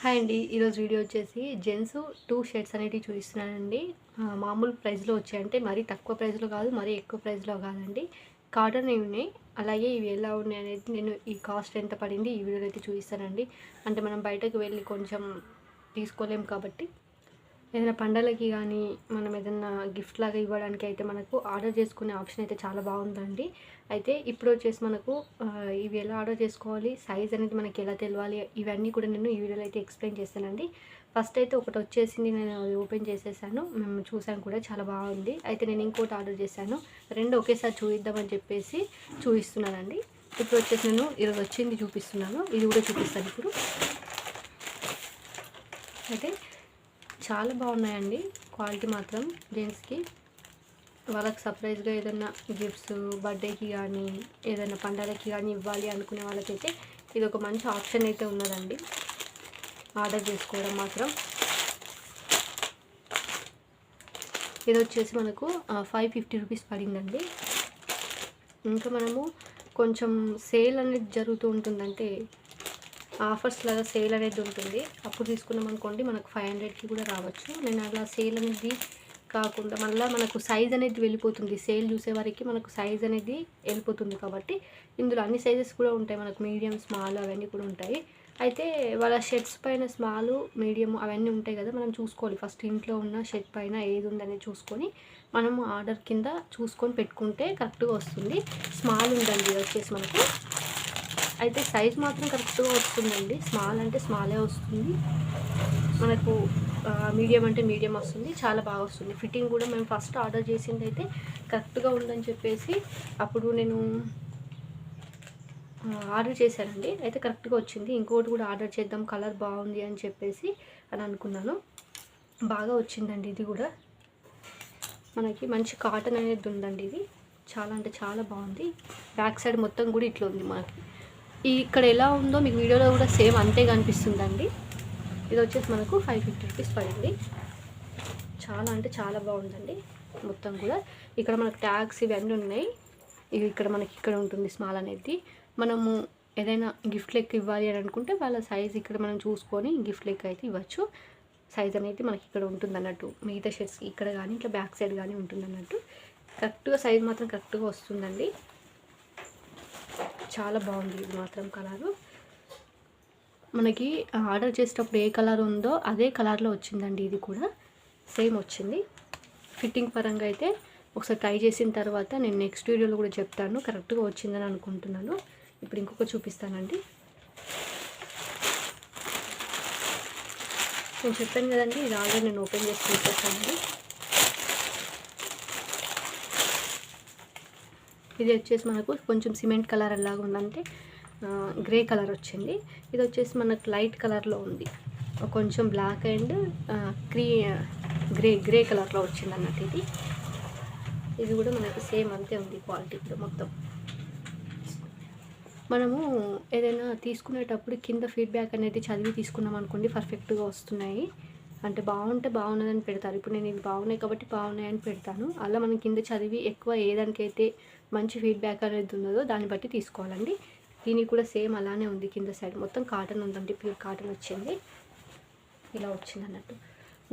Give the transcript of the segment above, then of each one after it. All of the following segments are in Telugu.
హాయ్ అండి. ఈరోజు వీడియో వచ్చేసి జెంట్స్ టూ షర్ట్స్ అనేటివి చూపిస్తున్నానండి. మామూలు ప్రైస్లో వచ్చాయంటే మరీ తక్కువ ప్రైస్లో కాదు మరీ ఎక్కువ ప్రైస్లో కాదండి. కాటన్ ఉన్నాయి? అలాగే ఇవి ఎలా ఉన్నాయి అనేది నేను ఈ కాస్ట్ ఎంత పడింది ఈ వీడియోలో అయితే చూపిస్తానండి. అంటే మనం బయటకు వెళ్ళి కొంచెం తీసుకోలేము కాబట్టి. ఏదైనా పండగలకి కానీ మనం ఏదైనా గిఫ్ట్ లాగా ఇవ్వడానికి అయితే మనకు ఆర్డర్ చేసుకునే ఆప్షన్ అయితే చాలా బాగుందండి. అయితే ఇప్పుడు వచ్చేసి మనకు ఇవి ఎలా ఆర్డర్ చేసుకోవాలి సైజ్ అనేది మనకి ఎలా తెలియాలి ఇవన్నీ కూడా నేను ఈ వీడియోలో అయితే ఎక్స్ప్లెయిన్ చేస్తానండి ఫస్ట్ అయితే ఒకటి వచ్చేసింది నేను ఓపెన్ చేసేసాను మేము చూసాను కూడా చాలా బాగుంది. అయితే నేను ఇంకోటి ఆర్డర్ చేశాను రెండు ఒకేసారి చూపిద్దామని చెప్పేసి చూపిస్తున్నానండి ఇప్పుడు వచ్చేసి నేను ఈరోజు వచ్చింది చూపిస్తున్నాను ఇది కూడా చూపిస్తాను ఇప్పుడు. అయితే చాలా బాగున్నాయండి. క్వాలిటీ మాత్రం జెంట్స్కి. వాళ్ళకి సర్ప్రైజ్గా ఏదైనా గిఫ్ట్స్ బర్త్డేకి కానీ ఏదైనా పండగకి కానీ ఇవ్వాలి అనుకునే వాళ్ళకైతే ఇది ఒక మంచి ఆప్షన్ అయితే ఉన్నదండి. ఆర్డర్ చేసుకోవడం మాత్రం. ఇది వచ్చేసి మనకు ఫైవ్ ఫిఫ్టీ రూపీస్ పడిందండి. ఇంకా మనము కొంచెం సేల్ అనేది జరుగుతూ ఉంటుందంటే ఆఫర్స్ లాగా సేల్ అనేది ఉంటుంది. అప్పుడు తీసుకున్నాం అనుకోండి మనకు ఫైవ్ హండ్రెడ్కి కూడా రావచ్చు. నేను అలా సేల్ అనేది కాకుండా మళ్ళీ మనకు సైజ్ అనేది వెళ్ళిపోతుంది. సేల్ చూసే వరకు మనకు సైజ్ అనేది వెళ్ళిపోతుంది కాబట్టి ఇందులో అన్ని సైజెస్ కూడా ఉంటాయి. మనకు మీడియం స్మాల్ అవన్నీ కూడా ఉంటాయి. అయితే వాళ్ళ షర్ట్స్ పైన స్మాల్ మీడియం అవన్నీ ఉంటాయి కదా మనం చూసుకోవాలి. ఫస్ట్ ఇంట్లో ఉన్న షర్ట్ పైన ఏది ఉందని చూసుకొని మనము ఆర్డర్ కింద చూసుకొని పెట్టుకుంటే కరెక్ట్గా వస్తుంది. స్మాల్ ఉందండి వచ్చేసి మనకు. అయితే సైజ్ మాత్రం కరెక్ట్గా వస్తుందండి. స్మాల్ అంటే స్మాలే వస్తుంది. మనకు మీడియం అంటే మీడియం వస్తుంది. చాలా బాగా వస్తుంది. ఫిట్టింగ్ కూడా మేము ఫస్ట్ ఆర్డర్ చేసింది అయితే కరెక్ట్గా ఉందని చెప్పేసి అప్పుడు నేను ఆర్డర్ చేశానండి. అయితే కరెక్ట్గా వచ్చింది. ఇంకోటి కూడా ఆర్డర్ చేద్దాం కలర్ బాగుంది అని చెప్పేసి అని అనుకున్నాను. బాగా వచ్చిందండి ఇది కూడా. మనకి మంచి కాటన్ అనేది ఉందండి ఇది. చాలా అంటే చాలా బాగుంది. బ్యాక్ సైడ్ మొత్తం కూడా ఇట్లా ఉంది మనకి. ఇక్కడ ఎలా ఉందో మీకు వీడియోలో కూడా సేమ్ అంతే కనిపిస్తుందండి. ఇది వచ్చేసి మనకు ఫైవ్ ఫిఫ్టీ రూపీస్ పడింది. చాలా అంటే చాలా బాగుందండి మొత్తం కూడా. ఇక్కడ మనకు ట్యాగ్స్ ఇవన్నీ ఉన్నాయి. ఇవి ఇక్కడ మనకి ఇక్కడ ఉంటుంది స్మాల్ అనేది. మనము ఏదైనా గిఫ్ట్ లెక్క ఇవ్వాలి అని అనుకుంటే వాళ్ళ సైజ్ ఇక్కడ మనం చూసుకొని గిఫ్ట్ లెక్క అయితే ఇవ్వచ్చు. సైజ్ అనేది మనకి ఇక్కడ ఉంటుంది అన్నట్టు. మిగతా షర్ట్స్ ఇక్కడ కానీ ఇట్లా బ్యాక్ సైడ్ కానీ ఉంటుంది అన్నట్టు కరెక్ట్గా సైజ్ మాత్రం కరెక్ట్గా వస్తుందండి. చాలా బాగుంది. ఇది మాత్రం కలరు. మనకి ఆర్డర్ చేసేటప్పుడు ఏ కలర్ ఉందో అదే కలర్లో వచ్చిందండి ఇది కూడా. సేమ్ వచ్చింది. ఫిట్టింగ్ పరంగా అయితే ఒకసారి ట్రై చేసిన తర్వాత నేను నెక్స్ట్ వీడియోలో కూడా చెప్తాను. కరెక్ట్గా వచ్చిందని అనుకుంటున్నాను. ఇప్పుడు ఇంకొక చూపిస్తానండి. నేను చెప్పాను కదండి ఇది ఆర్డర్ నేను ఓపెన్ చేసి చూపిస్తానండి. ఇది వచ్చేసి మనకు కొంచెం సిమెంట్ కలర్ ఎలాగ ఉందంటే గ్రే కలర్ వచ్చింది. ఇది వచ్చేసి మనకు లైట్ కలర్లో ఉంది. కొంచెం బ్లాక్ అండ్ క్రీ గ్రే గ్రే కలర్లో వచ్చింది అన్నట్టు ఇది. ఇది కూడా మనకు సేమ్ అంతే ఉంది క్వాలిటీ మొత్తం. మనము ఏదైనా తీసుకునేటప్పుడు కింద ఫీడ్బ్యాక్ అనేది చదివి తీసుకున్నాం అనుకోండి పర్ఫెక్ట్గా వస్తున్నాయి. అంటే బాగుంటే బాగున్నదని పెడతారు. ఇప్పుడు నేను ఇవి బాగున్నాయి కాబట్టి బాగున్నాయని పెడతాను. అలా మనం కింద చదివి ఎక్కువ ఏదానికైతే మంచి ఫీడ్బ్యాక్ అనేది ఉన్నదో దాన్ని బట్టి తీసుకోవాలండి. దీనికి కూడా సేమ్ అలానే ఉంది కింద సైడ్ మొత్తం కాటన్ ఉందండి. ప్యూర్ కాటన్ వచ్చింది. ఇలా వచ్చింది అన్నట్టు.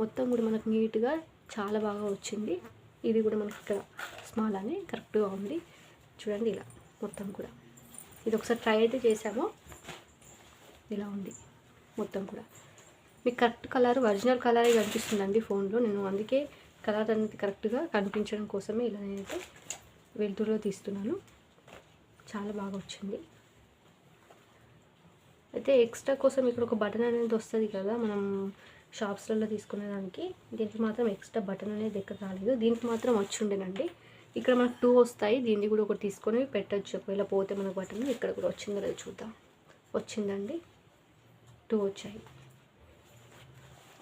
మొత్తం కూడా మనకు నీట్గా చాలా బాగా వచ్చింది. ఇది కూడా మనకి ఇక్కడ స్మాల్ అని కరెక్ట్గా ఉంది. చూడండి ఇలా మొత్తం కూడా. ఇది ఒకసారి ట్రై అయితే చేసాము ఇలా ఉంది మొత్తం కూడా. మీకు కరెక్ట్ కలర్ ఒరిజినల్ కలరే కనిపిస్తుందండి ఫోన్లో. నేను అందుకే కలర్ అనేది కరెక్ట్గా కనిపించడం కోసమే ఇలా నేనైతే వెలుతురులో తీస్తున్నాను. చాలా బాగా వచ్చింది. అయితే ఎక్స్ట్రా కోసం ఇక్కడ ఒక బటన్ అనేది వస్తుంది కదా మనం షాప్స్లలో తీసుకునే దానికి దీనికి మాత్రం ఎక్స్ట్రా బటన్ అనేది ఎక్కడ రాలేదు. దీనికి మాత్రం వచ్చి ఉండేనండి. ఇక్కడ మనకు టూ వస్తాయి. దీన్ని కూడా ఒకటి తీసుకొని పెట్టచ్చు. ఒకవేళ పోతే మనకు బటన్ ఇక్కడ కూడా వచ్చిందో లేదో చూద్దాం. వచ్చిందండి. టూ వచ్చాయి.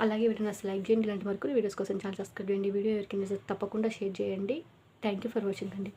అలాగే వీడియో అసలు లైక్ చేయండి ఇలాంటి వరకు వీడియోస్ కోసం చాలా సబ్స్క్రైబ్ చేయండి. వీడియో ఎవరికి తప్పకుండా షేర్ చేయండి. థ్యాంక్ యూ ఫర్ వాచింగ్ అండి.